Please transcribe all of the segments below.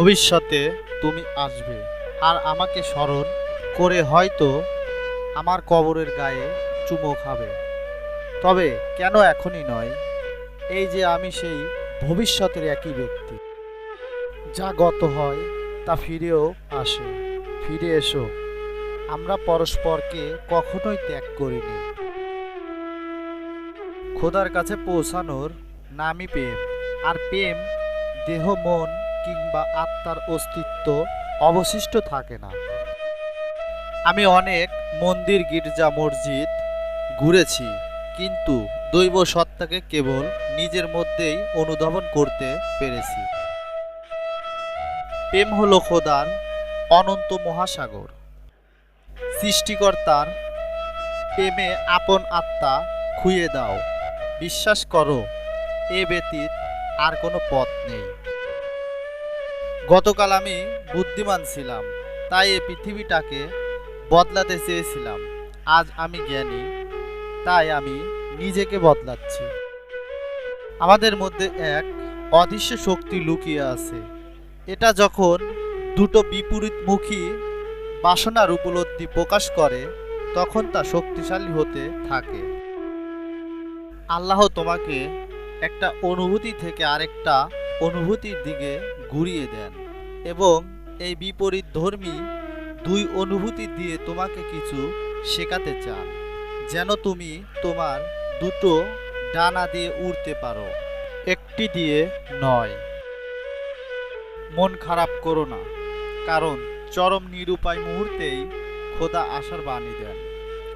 ভবিষ্যতে তুমি আসবে। আর আমাকে স্মরণ করে হয়তো আমার কবরের গায়ে চুমো খাবে। তবে কেন এখনই নয়, এই যে আমি সেই ভবিষ্যতের একই ব্যক্তি। যা গত হয়, তা ফিরেও আসে। ফিরে এসো। আমরা পরস্পরকে কখনোই ত্যাগ করিনি। খোদার কাছে পৌঁছানোর নামই প্রেম। আর প্রেম দেহ, মন কিংবা আত্মার অস্তিত্ব অবশিষ্ট থাকে না। আমি অনেক মন্দির, গির্জা, মসজিদ ঘুরেছি, কিন্তু দৈব সত্তাকে কেবল নিজের মধ্যেই অনুধাবন করতে পেরেছি। প্রেম হলো খোদার অনন্ত মহাসাগর। সৃষ্টিকর্তার প্রেমে আপন আত্মা খুইয়ে দাও। বিশ্বাস করো, এ ব্যতীত আর কোনো পথ নেই। গতকাল আমি বুদ্ধিমান ছিলাম, তাই এই পৃথিবীটাকে বদলাতে চেয়েছিলাম। আজ আমি জ্ঞানী, তাই আমি নিজেকে বদলাচ্ছি। আমাদের মধ্যে এক অদৃশ্য শক্তি লুকিয়ে আছে। এটা যখন দুটো বিপরীতমুখী বাসনার উপলব্ধি প্রকাশ করে, তখন তা শক্তিশালী হতে থাকে। আল্লাহ তোমাকে একটা অনুভূতি থেকে আরেকটা অনুভূতির দিকে ঘুরিয়ে দেন এবং এই বিপরীত ধর্মী দুই অনুভূতি দিয়ে তোমাকে কিছু শেখাতে চান। যেন তুমি তোমার দুটো ডানা দিয়ে উড়তে পারো, একটি দিয়ে নয়। মন খারাপ করো না, কারণ চরম নিরুপায় মুহূর্তেই খোদা আশার বাণী দেন।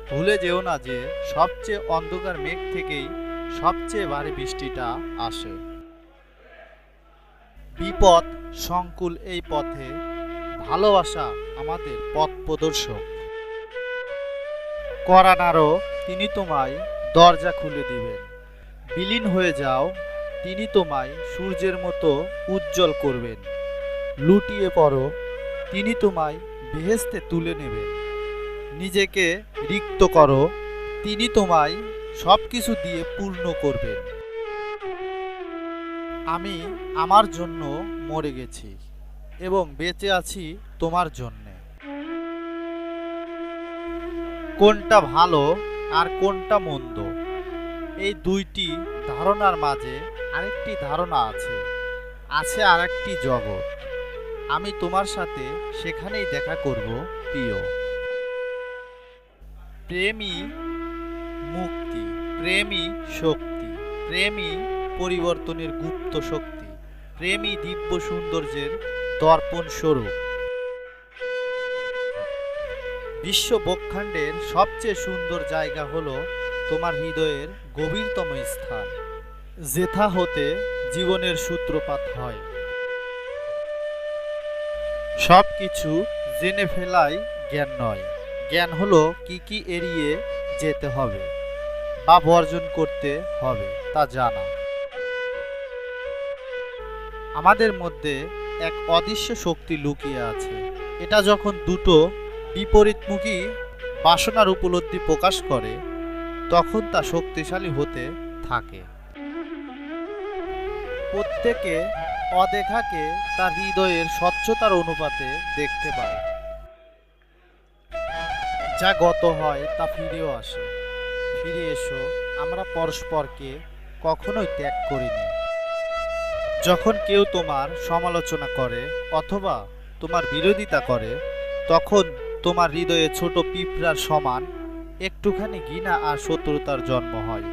ভুলে যেও না যে সবচেয়ে অন্ধকার মেঘ থেকেই সবচেয়ে ভারী বৃষ্টিটা আসে। বিপদ, সংকুল এই পথে। ভালোবাসা আমাদের পথ প্রদর্শক। করানারও তিনি তোমায় দরজা খুলে দিবেন। বিলীন হয়ে যাও, তিনি তোমায় সূর্যের মতো উজ্জ্বল করবেন। লুটিয়ে পড়ো, তিনি তোমায় বেহেস্তে তুলে নেবেন। নিজেকে রিক্ত করো, তিনি তোমায় সব কিছু দিয়ে পূর্ণ করবেন। আমি আমার জন্য মরে গেছি এবং বেঁচে আছি তোমার জন্যে। কোনটা ভালো আর কোনটা মন্দ? এই দুইটি ধারণার মাঝে আরেকটি ধারণা আছে। আছে আর একটি জগৎ। আমি তোমার সাথে সেখানেই দেখা করব, প্রিয়। প্রেমী মুক্তি, প্রেমী শক্তি, প্রেমী পরিবর্তনের গুপ্ত শক্তি, প্রেমী দিব্য সৌন্দর্যের দর্পণ স্বরূপ। বিশ্ব বক্ষাণ্ডের সবচেয়ে সুন্দর জায়গা হলো তোমার হৃদয়ের গভীরতম স্থান, যেথা হতে জীবনের সূত্রপাত হয়। সব কিছু জেনে ফেলাই জ্ঞান নয়। জ্ঞান হলো কি কি এড়িয়ে যেতে হবে বা বর্জন করতে হবে তা জানা। আমাদের মধ্যে এক অদৃশ্য শক্তি লুকিয়ে আছে। এটা যখন দুটো বিপরীতমুখী বাসনার উপলব্ধি প্রকাশ করে, তখন তা শক্তিশালী হতে থাকে। প্রত্যেকে অদেখাকে তার হৃদয়ের স্বচ্ছতার অনুপাতে দেখতে পায়। যা গত হয় তা ফিরেও আসে। ফিরে এসো, আমরা পরস্পরকে কখনোই ত্যাগ করিনি। যখন কেউ তোমার সমালোচনা করে অথবা তোমার বিরোধিতা করে, তখন তোমার হৃদয়ে ছোট পিঁপড়ার সমান একটুখানি ঘৃণা আর শত্রুতার জন্ম হয়।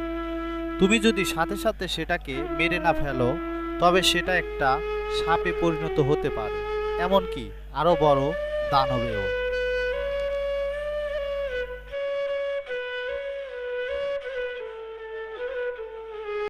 তুমি যদি সাথে সাথে সেটাকে মেরে না ফেলো, তবে সেটা একটা সাপে পরিণত হতে পারে। এমনকি আরও বড় দানবেও।